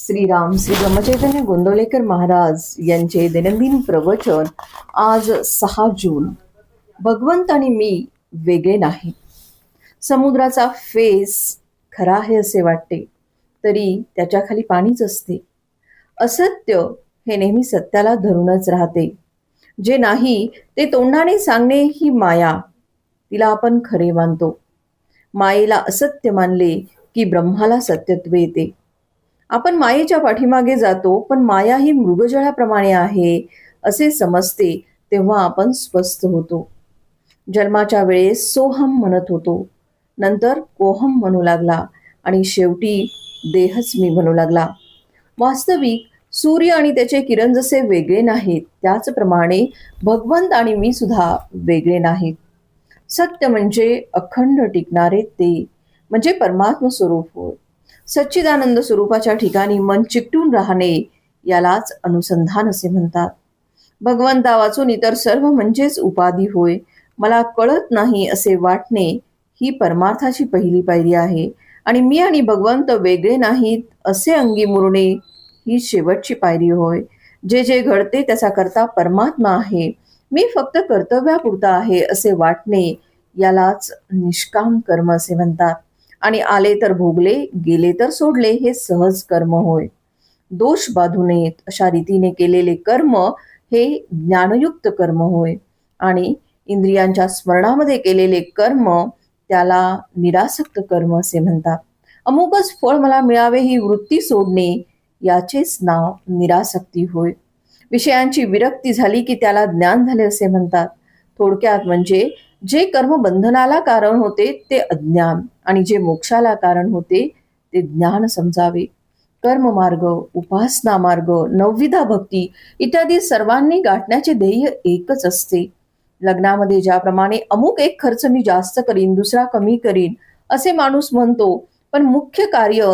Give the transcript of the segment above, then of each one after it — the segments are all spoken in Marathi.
श्रीराम श्री ब्रह्मचैतन्य गोंदवलेकर महाराज यांचे दैनंदिन प्रवचन आज सहा जून. भगवंत आणि मी वेगळे नाही. समुद्राचा फेस खरा आहे असे वाटते तरी त्याच्याखाली पाणीच असते. असत्य हे नेहमी सत्याला धरूनच राहते. जे नाही ते तोंडाने सांगणे ही माया. तिला आपण खरे मानतो. मायेला असत्य मानले की ब्रह्माला सत्यत्व येते. आपण मायेच्या पाठीमागे जातो पण माया ही मृगजळाप्रमाणे आहे असे समजते तेव्हा आपण स्वस्थ होतो. जन्माच्या वेळेस सोहम म्हणत होतो. नंतर कोहम म्हणू लागला आणि शेवटी देहच मी म्हणू लागला. वास्तविक सूर्य आणि त्याचे किरण जसे वेगळे नाहीत त्याचप्रमाणे भगवंत आणि मी सुद्धा वेगळे नाहीत. सत्य म्हणजे अखंड टिकणारे ते म्हणजे परमात्म स्वरूप होय. सच्चिदानंद स्वरूपाच्या ठिकाणी मन चिकटून राहणे यालाच अनुसंधान असे म्हणतात. भगवंता वाचून इतर सर्व म्हणजेच उपाधी होय मला कळत नाही असे वाटणे ही परमार्थाची पहिली पायरी आहे. आणि मी आणि भगवंत वेगळे नाहीत असे अंगी मुरणे ही शेवटची पायरी होय. जे जे घडते त्याचा करता परमात्मा आहे. मी फक्त कर्तव्यापुरता आहे असे वाटणे यालाच निष्काम कर्म असे म्हणतात. आणि आले तर भोगले गेले तर सोडले हे सहज कर्म होय. दोष बाधू नयेत अशा रीतीने केलेले कर्म हे ज्ञानयुक्त कर्म होय. आणि इंद्रियांच्या स्मरणामध्ये केलेले कर्म त्याला निरासक्त कर्म असे म्हणतात. अमुकच फळ मला मिळावे ही वृत्ती सोडणे याचेच नाव निरासक्ती होय. विषयांची विरक्ती झाली की त्याला ज्ञान झाले असे म्हणतात. थोडक्यात म्हणजे जे कर्म बंधनाला कारण होते ते अज्ञान आणि जे मोक्षाला कारण होते ते ज्ञान समजावे. कर्ममार्ग उपासना मार्ग नवविधा भक्ती इत्यादी सर्वांनी गाठण्याचे ध्येय एकच असते. लग्नामध्ये ज्याप्रमाणे अमुक एक खर्च मी जास्त करीन दुसरा कमी करीन असे माणूस म्हणतो पण मुख्य कार्य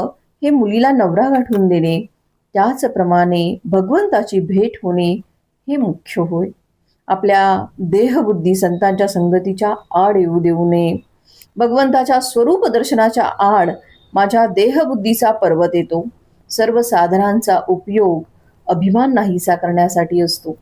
हे मुलीला नवरा गाठून देणे. त्याचप्रमाणे भगवंताची भेट होणे हे मुख्य होय. आपल्या देहबुद्धी संतांच्या संगतीच्या आड येऊ देऊ नये. भगवंताच्या स्वरूप दर्शनाच्या आड माझ्या देहबुद्धीचा पर्वत येतो. सर्व साधनांचा उपयोग अभिमान नाहीसा करण्यासाठी असतो.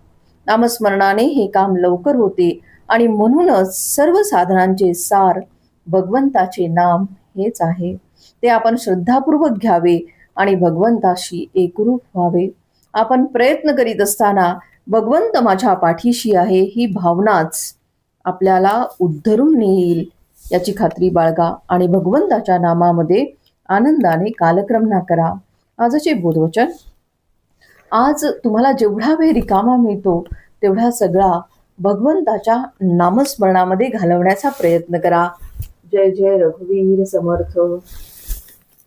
नामस्मरणाने हे काम लवकर होते आणि म्हणूनच सर्व साधनांचे सार भगवंताचे नाम हेच आहे. ते आपण श्रद्धापूर्वक घ्यावे आणि भगवंताशी एकरूप व्हावे. आपण प्रयत्न करीत असताना भगवंत माझ्या पाठीशी आहे ही भावनाच आपल्याला उद्धरून नेईल. याची खात्री बाळगा आणि भगवंताच्या नामामध्ये आनंदाने कालक्रमणा करा. आजचे बोधवचन. आज तुम्हाला जेवढा वेळ रिकामा मिळतो तेवढा सगळा भगवंताच्या नामस्मरणामध्ये घालवण्याचा प्रयत्न करा. जय जय रघुवीर समर्थ.